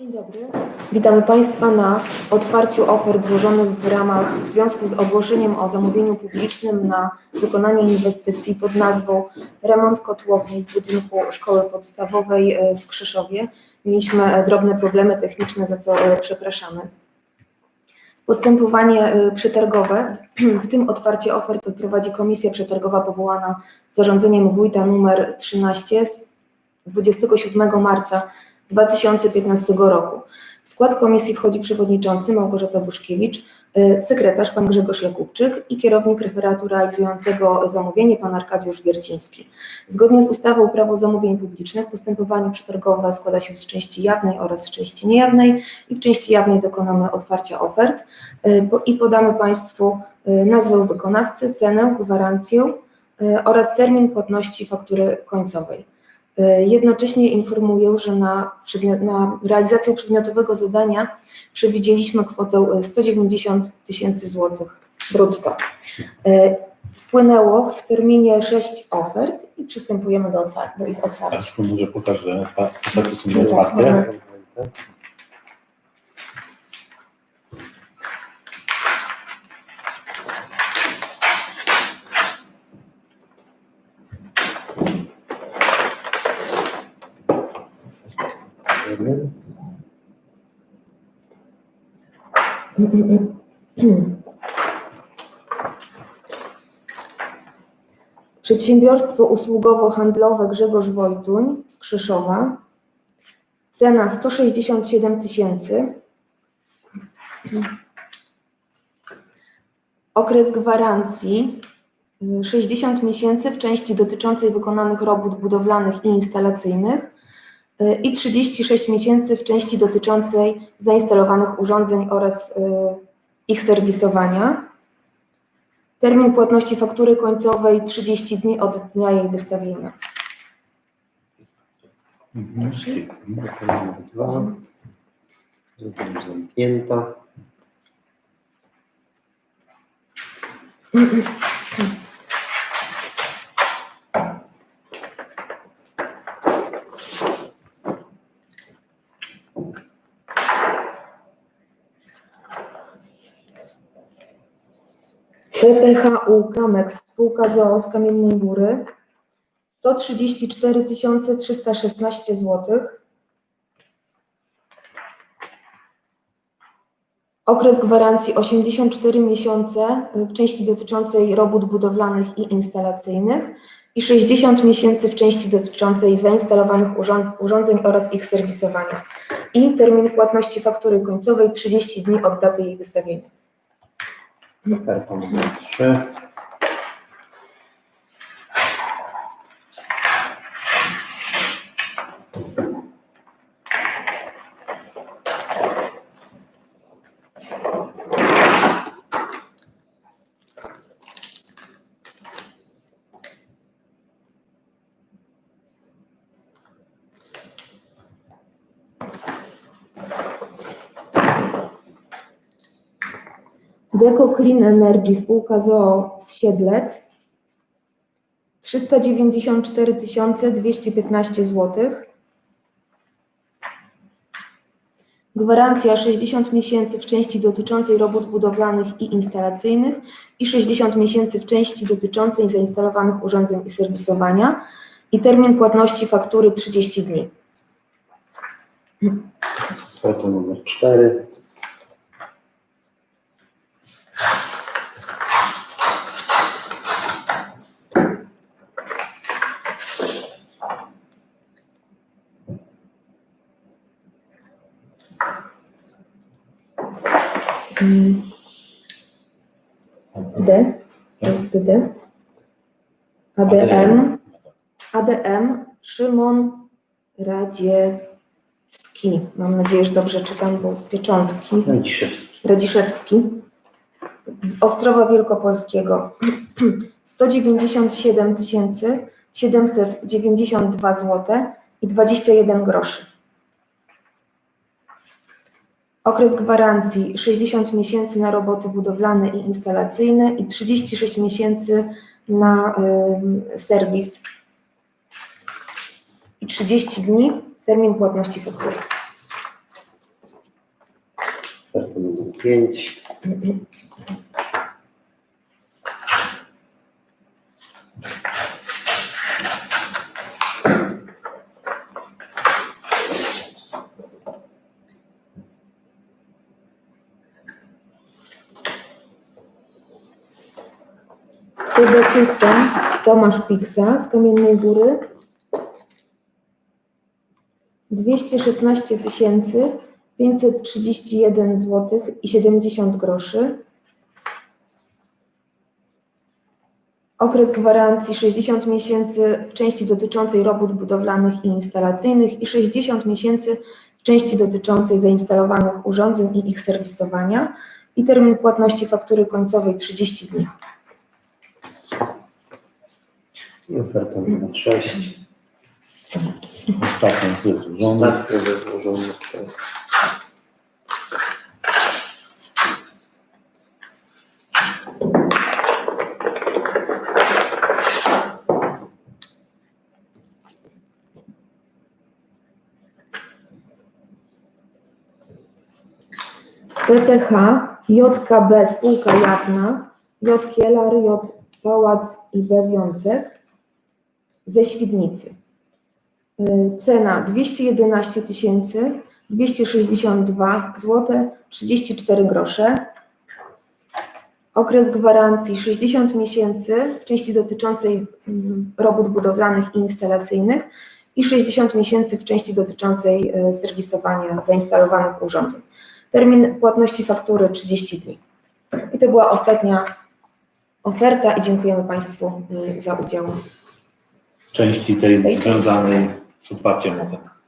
Dzień dobry. Witamy Państwa na otwarciu ofert złożonych w ramach w związku z ogłoszeniem o zamówieniu publicznym na wykonanie inwestycji pod nazwą remont kotłowni w budynku Szkoły Podstawowej e, w Krzeszowie. Mieliśmy e, drobne problemy techniczne, za co e, przepraszamy. Postępowanie e, przetargowe, w tym otwarcie ofert prowadzi Komisja Przetargowa powołana zarządzeniem wójta numer 13 z 27 marca 2015 roku. W skład komisji wchodzi przewodniczący Małgorzata Buszkiewicz, y, sekretarz pan Grzegorz Jakubczyk i kierownik referatu realizującego zamówienie pan Arkadiusz Wierciński. Zgodnie z ustawą Prawo zamówień publicznych postępowanie przetargowe składa się z części jawnej oraz z części niejawnej i w części jawnej dokonamy otwarcia ofert y, i podamy Państwu y, nazwę wykonawcy, cenę, gwarancję oraz termin płatności faktury końcowej. E, Jednocześnie informuję, że na, przedmiot, na realizację przedmiotowego zadania przewidzieliśmy kwotę e, 190 tysięcy złotych brutto. E, Wpłynęło w terminie 6 ofert i przystępujemy do, do ich otwarcia. Państwu może pokażę, ta- oferty są Tak, nieotwarte. Mamy. Przedsiębiorstwo usługowo-handlowe Grzegorz Wojtuń z Krzeszowa. Cena 167 tysięcy. Okres gwarancji y, 60 miesięcy w części dotyczącej wykonanych robót budowlanych i instalacyjnych y, i 36 miesięcy w części dotyczącej zainstalowanych urządzeń oraz y, ich serwisowania. Termin płatności faktury końcowej 30 dni od dnia jej wystawienia. Mhm. Dwa. Druga już zamknięta. PPHU Kamex, spółka ZOO z Kamiennej Góry 134 316 zł. Okres gwarancji 84 miesiące y, w części dotyczącej robót budowlanych i instalacyjnych i 60 miesięcy w części dotyczącej zainstalowanych urząd- urządzeń oraz ich serwisowania. I termin płatności faktury końcowej 30 dni od daty jej wystawienia. Oferta numer trzy. Deco Clean Energy, spółka ZOO z Siedlec 394 215 zł. Gwarancja 60 miesięcy w części dotyczącej robót budowlanych i instalacyjnych i 60 miesięcy w części dotyczącej zainstalowanych urządzeń i serwisowania i termin płatności faktury 30 dni. Oferta numer 4. D, to jest D. ADM, ADM Szymon Radziewski. Mam nadzieję, że dobrze czytam, bo z pieczątki. Radziszewski. Radziszewski. Z Ostrowa Wielkopolskiego. 197 792 zł i 21 groszy. Okres gwarancji 60 miesięcy na roboty budowlane i instalacyjne i 36 miesięcy na y, serwis i 30 dni termin płatności faktury. Numer 5. System Tomasz Piksa z Kamiennej Góry 216 531 zł i 70 groszy. Okres gwarancji 60 miesięcy w części dotyczącej robót budowlanych i instalacyjnych i 60 miesięcy w części dotyczącej zainstalowanych urządzeń i ich serwisowania i termin płatności faktury końcowej 30 dni. I oferta numer 6. Ostatni jest złożony. Ostatnio złożony. PPH, JKB Spółka Jawna, J Kielar, J Pałac i B Wiącek ze Świdnicy. Y, Cena 211 262 zł 34 grosze. Okres gwarancji 60 miesięcy w części dotyczącej mm, robót budowlanych i instalacyjnych i 60 miesięcy w części dotyczącej y, serwisowania zainstalowanych urządzeń. Termin płatności faktury 30 dni. I to była ostatnia oferta i dziękujemy Państwu y, za udział. Części tej związanej z otwarciem ofert.